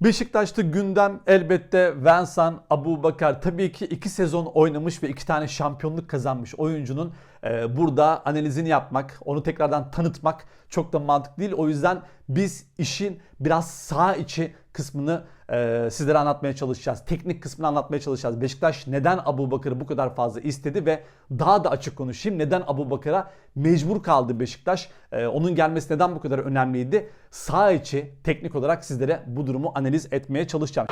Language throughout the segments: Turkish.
Beşiktaş'ta gündem elbette Vincent Abubakar. Tabii ki iki sezon oynamış ve iki tane şampiyonluk kazanmış oyuncunun e, burada analizini yapmak, onu tekrardan tanıtmak çok da mantıklı değil. O yüzden biz işin biraz sağ içi kısmını e, sizlere anlatmaya çalışacağız. Teknik kısmını anlatmaya çalışacağız. Beşiktaş neden Abubakar'ı bu kadar fazla istedi ve daha da açık konuşayım. Neden Abubakar'a mecbur kaldı Beşiktaş? E, onun gelmesi neden bu kadar önemliydi? Sağ içi teknik olarak sizlere bu durumu analiz etmeye çalışacağım.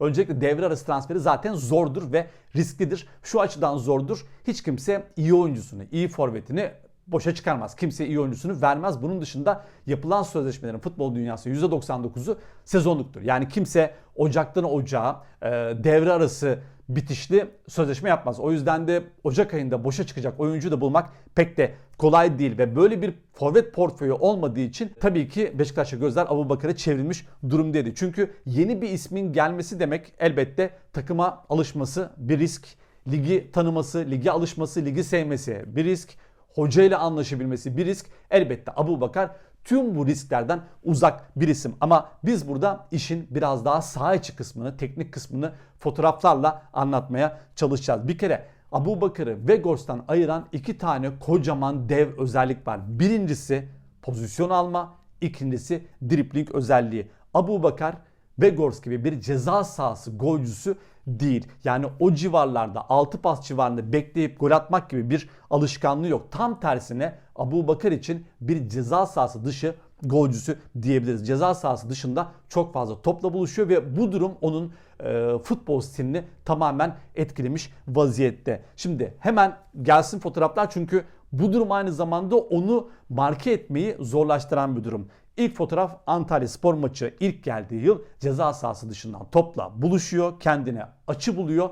Öncelikle devre arası transferi zaten zordur ve risklidir. Şu açıdan zordur. Hiç kimse iyi oyuncusunu, iyi forvetini boşa çıkarmaz. Kimse iyi oyuncusunu vermez. Bunun dışında yapılan sözleşmelerin futbol dünyası %99'u sezonluktur. Yani kimse Ocak'tan Ocağa e, devre arası bitişli sözleşme yapmaz. O yüzden de Ocak ayında boşa çıkacak oyuncu da bulmak pek de kolay değil ve böyle bir forvet portföyü olmadığı için tabii ki Beşiktaş'a gözler Abu Bakır'a çevrilmiş durumdaydı. Çünkü yeni bir ismin gelmesi demek elbette takıma alışması bir risk. Ligi tanıması, ligi alışması, ligi sevmesi bir risk. Hoca ile anlaşabilmesi bir risk. Elbette Abu Bakar tüm bu risklerden uzak bir isim. Ama biz burada işin biraz daha saha içi kısmını, teknik kısmını fotoğraflarla anlatmaya çalışacağız. Bir kere Abu Bakır'ı Vegors'tan ayıran iki tane kocaman dev özellik var. Birincisi pozisyon alma, ikincisi dripling özelliği. Abu Bakar Vegors gibi bir ceza sahası golcüsü değil. Yani o civarlarda 6 pas civarında bekleyip gol atmak gibi bir alışkanlığı yok. Tam tersine Abu Bakar için bir ceza sahası dışı golcüsü diyebiliriz. Ceza sahası dışında çok fazla topla buluşuyor ve bu durum onun e, futbol stilini tamamen etkilemiş vaziyette. Şimdi hemen gelsin fotoğraflar çünkü bu durum aynı zamanda onu marke etmeyi zorlaştıran bir durum. İlk fotoğraf Antalya spor maçı ilk geldiği yıl ceza sahası dışından topla buluşuyor. Kendine açı buluyor.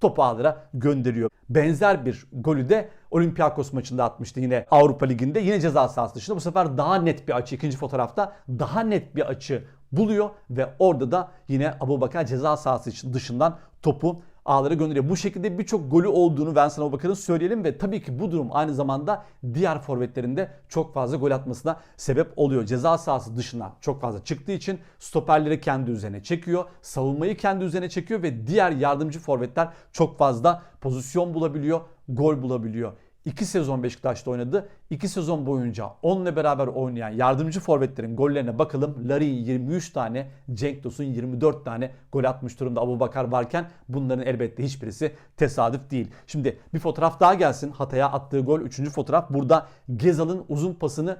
Topu ağlara gönderiyor. Benzer bir golü de Olympiakos maçında atmıştı yine Avrupa Ligi'nde. Yine ceza sahası dışında bu sefer daha net bir açı. ikinci fotoğrafta daha net bir açı buluyor ve orada da yine Abubakar ceza sahası dışından topu ağlara gönderiyor. Bu şekilde birçok golü olduğunu Vincent Abubakar'ın söyleyelim ve tabii ki bu durum aynı zamanda diğer forvetlerinde çok fazla gol atmasına sebep oluyor. Ceza sahası dışına çok fazla çıktığı için stoperleri kendi üzerine çekiyor. Savunmayı kendi üzerine çekiyor ve diğer yardımcı forvetler çok fazla pozisyon bulabiliyor, gol bulabiliyor. 2 sezon Beşiktaş'ta oynadı. 2 sezon boyunca onunla beraber oynayan yardımcı forvetlerin gollerine bakalım. Larin 23 tane, Cenk Tosun 24 tane gol atmış durumda Abu Bakar varken bunların elbette hiçbirisi tesadüf değil. Şimdi bir fotoğraf daha gelsin. Hatay'a attığı gol 3. fotoğraf. Burada Gezal'ın uzun pasını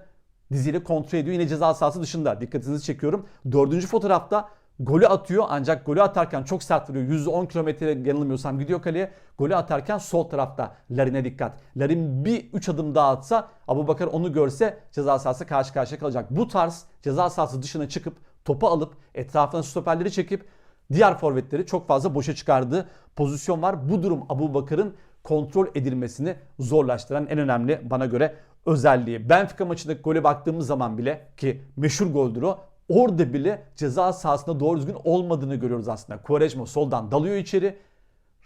diziyle kontrol ediyor. Yine ceza sahası dışında. Dikkatinizi çekiyorum. Dördüncü fotoğrafta golü atıyor ancak golü atarken çok sert vuruyor. 110 kilometre yanılmıyorsam gidiyor kaleye. Golü atarken sol tarafta Larin'e dikkat. Larin bir 3 adım daha atsa Abu Bakar onu görse ceza sahası karşı karşıya kalacak. Bu tarz ceza sahası dışına çıkıp topu alıp etrafına stoperleri çekip diğer forvetleri çok fazla boşa çıkardığı pozisyon var. Bu durum Abu Bakır'ın kontrol edilmesini zorlaştıran en önemli bana göre özelliği. Benfica maçındaki gole baktığımız zaman bile ki meşhur goldür o orada bile ceza sahasında doğru düzgün olmadığını görüyoruz aslında. Quaresma soldan dalıyor içeri.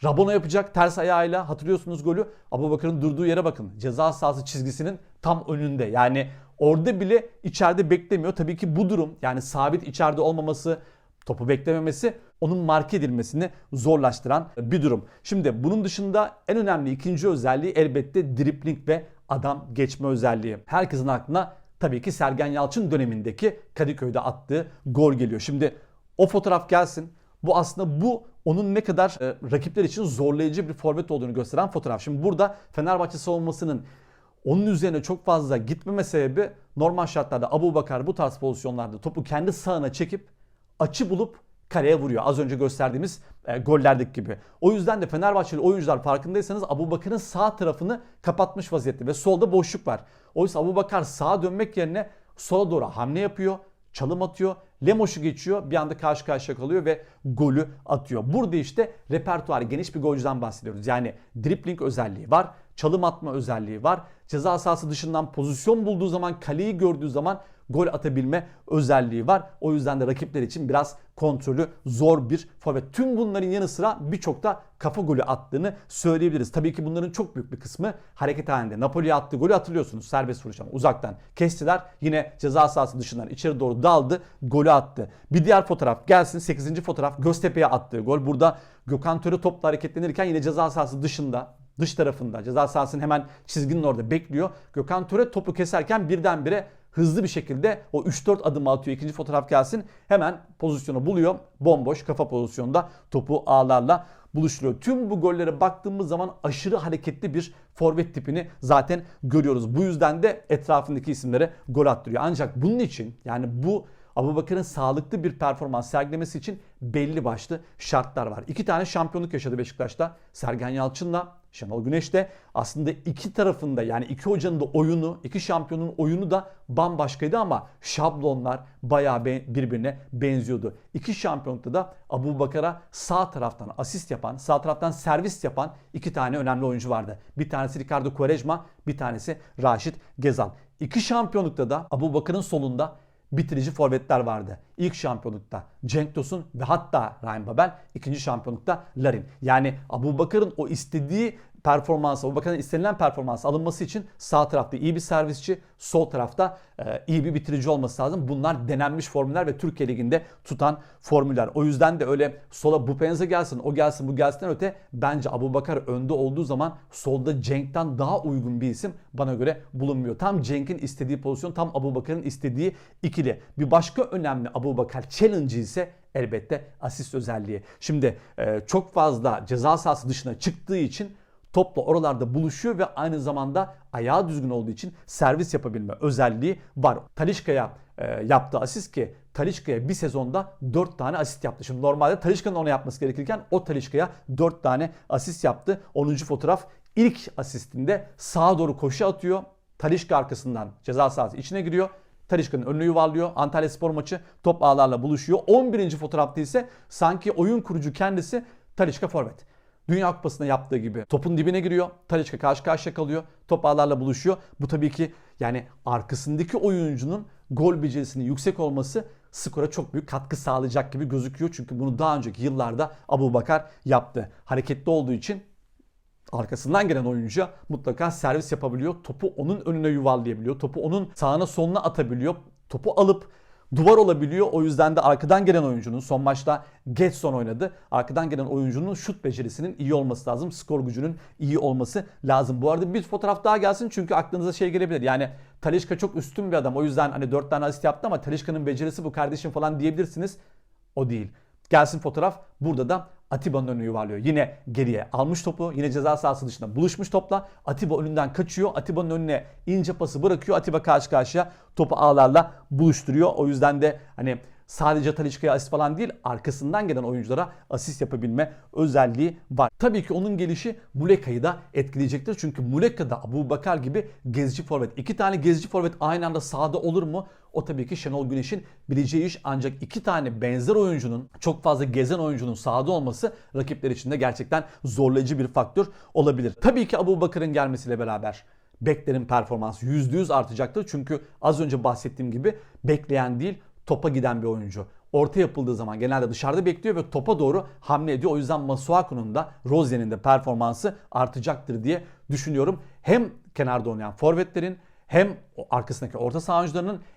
Rabona yapacak ters ayağıyla hatırlıyorsunuz golü. Abu Bakır'ın durduğu yere bakın. Ceza sahası çizgisinin tam önünde. Yani orada bile içeride beklemiyor. Tabii ki bu durum yani sabit içeride olmaması, topu beklememesi onun marke edilmesini zorlaştıran bir durum. Şimdi bunun dışında en önemli ikinci özelliği elbette dripling ve adam geçme özelliği. Herkesin aklına tabii ki Sergen Yalçın dönemindeki Kadıköy'de attığı gol geliyor. Şimdi o fotoğraf gelsin. Bu aslında bu onun ne kadar e, rakipler için zorlayıcı bir forvet olduğunu gösteren fotoğraf. Şimdi burada Fenerbahçe savunmasının onun üzerine çok fazla gitmeme sebebi normal şartlarda Abu Bakar bu tarz pozisyonlarda topu kendi sağına çekip açı bulup kareye vuruyor. Az önce gösterdiğimiz e, gollerdeki gibi. O yüzden de Fenerbahçeli oyuncular farkındaysanız Abu Bakar'ın sağ tarafını kapatmış vaziyette ve solda boşluk var. Oysa Abu Bakar sağa dönmek yerine sola doğru hamle yapıyor, çalım atıyor, Lemoş'u geçiyor, bir anda karşı karşıya kalıyor ve golü atıyor. Burada işte repertuar geniş bir golcüden bahsediyoruz. Yani dripling özelliği var, çalım atma özelliği var. Ceza sahası dışından pozisyon bulduğu zaman, kaleyi gördüğü zaman gol atabilme özelliği var. O yüzden de rakipler için biraz kontrolü zor bir forvet. Tüm bunların yanı sıra birçok da kafa golü attığını söyleyebiliriz. Tabii ki bunların çok büyük bir kısmı hareket halinde. Napoli'ye attığı golü hatırlıyorsunuz. Serbest vuruş ama uzaktan kestiler. Yine ceza sahası dışından içeri doğru daldı. Golü attı. Bir diğer fotoğraf gelsin. 8. fotoğraf Göztepe'ye attığı gol. Burada Gökhan Töre topla hareketlenirken yine ceza sahası dışında dış tarafında ceza sahasının hemen çizginin orada bekliyor. Gökhan Töre topu keserken birdenbire hızlı bir şekilde o 3-4 adım atıyor. İkinci fotoğraf gelsin. Hemen pozisyonu buluyor. Bomboş kafa pozisyonda topu ağlarla buluşturuyor. Tüm bu gollere baktığımız zaman aşırı hareketli bir forvet tipini zaten görüyoruz. Bu yüzden de etrafındaki isimlere gol attırıyor. Ancak bunun için yani bu Abu Bakır'ın sağlıklı bir performans sergilemesi için belli başlı şartlar var. İki tane şampiyonluk yaşadı Beşiktaş'ta. Sergen Yalçın'la Şenol Güneş de aslında iki tarafında yani iki hocanın da oyunu, iki şampiyonun oyunu da bambaşkaydı ama şablonlar bayağı birbirine benziyordu. İki şampiyonlukta da Abu Bakar'a sağ taraftan asist yapan, sağ taraftan servis yapan iki tane önemli oyuncu vardı. Bir tanesi Ricardo Quaresma, bir tanesi Raşit Gezal. İki şampiyonlukta da Abu Bakar'ın solunda bitirici forvetler vardı. İlk şampiyonlukta Cenk Tosun ve hatta Ryan Babel, ikinci şampiyonlukta Larin. Yani Abu Bakır'ın o istediği performansı, Abu Bakar'ın istenilen performans alınması için sağ tarafta iyi bir servisçi, sol tarafta e, iyi bir bitirici olması lazım. Bunlar denenmiş formüller ve Türkiye Ligi'nde tutan formüller. O yüzden de öyle sola Bupenza gelsin, o gelsin, bu gelsin öte bence Abu Bakar önde olduğu zaman solda Cenk'ten daha uygun bir isim bana göre bulunmuyor. Tam Cenk'in istediği pozisyon, tam Abu Bakar'ın istediği ikili. Bir başka önemli Abu Bakar challenge ise elbette asist özelliği. Şimdi e, çok fazla ceza sahası dışına çıktığı için topla oralarda buluşuyor ve aynı zamanda ayağı düzgün olduğu için servis yapabilme özelliği var. Talişka'ya e, yaptığı asist ki Talişka'ya bir sezonda 4 tane asist yaptı. Şimdi normalde Talişka'nın ona yapması gerekirken o Talişka'ya 4 tane asist yaptı. 10. fotoğraf ilk asistinde sağa doğru koşu atıyor. Talişka arkasından ceza sahası içine giriyor. Talişka'nın önünü yuvarlıyor. Antalya Spor maçı top ağlarla buluşuyor. 11. fotoğrafta ise sanki oyun kurucu kendisi Talişka forvet. Dünya Kupası'nda yaptığı gibi topun dibine giriyor. Talisca karşı karşıya kalıyor. Top ağlarla buluşuyor. Bu tabii ki yani arkasındaki oyuncunun gol becerisinin yüksek olması skora çok büyük katkı sağlayacak gibi gözüküyor. Çünkü bunu daha önceki yıllarda Abu Bakar yaptı. Hareketli olduğu için arkasından gelen oyuncuya mutlaka servis yapabiliyor. Topu onun önüne yuvarlayabiliyor. Topu onun sağına soluna atabiliyor. Topu alıp duvar olabiliyor. O yüzden de arkadan gelen oyuncunun son maçta Getson oynadı. Arkadan gelen oyuncunun şut becerisinin iyi olması lazım. Skor gücünün iyi olması lazım. Bu arada bir fotoğraf daha gelsin çünkü aklınıza şey gelebilir. Yani Talişka çok üstün bir adam. O yüzden hani 4 tane asist yaptı ama Talişka'nın becerisi bu kardeşim falan diyebilirsiniz. O değil. Gelsin fotoğraf. Burada da Atiba'nın önünü yuvarlıyor. Yine geriye almış topu. Yine ceza sahası dışında buluşmuş topla. Atiba önünden kaçıyor. Atiba'nın önüne ince pası bırakıyor. Atiba karşı karşıya topu ağlarla buluşturuyor. O yüzden de hani sadece Talişka'ya asist falan değil arkasından gelen oyunculara asist yapabilme özelliği var. Tabii ki onun gelişi Muleka'yı da etkileyecektir. Çünkü Muleka da Abu Bakar gibi gezici forvet. İki tane gezici forvet aynı anda sahada olur mu? O tabii ki Şenol Güneş'in bileceği iş ancak iki tane benzer oyuncunun çok fazla gezen oyuncunun sahada olması rakipler için de gerçekten zorlayıcı bir faktör olabilir. Tabii ki Abu Bakır'ın gelmesiyle beraber beklerin performansı %100 artacaktır. Çünkü az önce bahsettiğim gibi bekleyen değil topa giden bir oyuncu. Orta yapıldığı zaman genelde dışarıda bekliyor ve topa doğru hamle ediyor. O yüzden Masuaku'nun da Rozier'in de performansı artacaktır diye düşünüyorum. Hem kenarda oynayan forvetlerin hem arkasındaki orta saha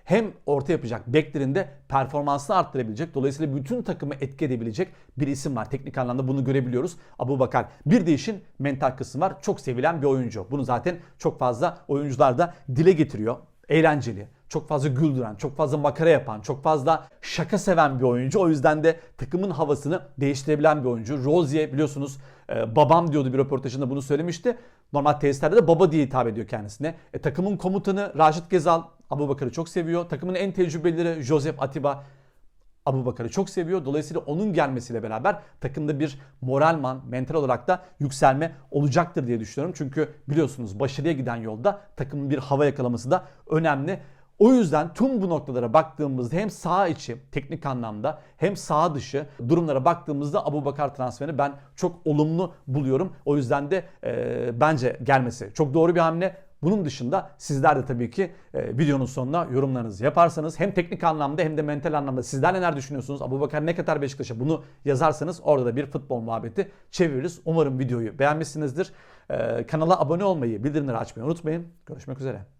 hem orta yapacak beklerin de performansını arttırabilecek. Dolayısıyla bütün takımı etki edebilecek bir isim var. Teknik anlamda bunu görebiliyoruz. Abu Bakar. Bir de işin mental kısmı var. Çok sevilen bir oyuncu. Bunu zaten çok fazla oyuncular da dile getiriyor. Eğlenceli çok fazla güldüren, çok fazla makara yapan, çok fazla şaka seven bir oyuncu. O yüzden de takımın havasını değiştirebilen bir oyuncu. Rozier biliyorsunuz e, babam diyordu bir röportajında bunu söylemişti. Normal tesislerde de baba diye hitap ediyor kendisine. E, takımın komutanı Raşit Gezal Abu Bakar'ı çok seviyor. Takımın en tecrübelileri Josep Atiba Abu Bakar'ı çok seviyor. Dolayısıyla onun gelmesiyle beraber takımda bir moralman, mental olarak da yükselme olacaktır diye düşünüyorum. Çünkü biliyorsunuz başarıya giden yolda takımın bir hava yakalaması da önemli. O yüzden tüm bu noktalara baktığımızda hem sağ içi teknik anlamda hem sağ dışı durumlara baktığımızda Abu Bakar transferini ben çok olumlu buluyorum. O yüzden de e, bence gelmesi çok doğru bir hamle. Bunun dışında sizler de tabii ki e, videonun sonuna yorumlarınızı yaparsanız hem teknik anlamda hem de mental anlamda sizler neler düşünüyorsunuz? Abubakar ne kadar Beşiktaş'a bunu yazarsanız orada da bir futbol muhabbeti çeviririz. Umarım videoyu beğenmişsinizdir. E, kanala abone olmayı, bildirimleri açmayı unutmayın. Görüşmek üzere.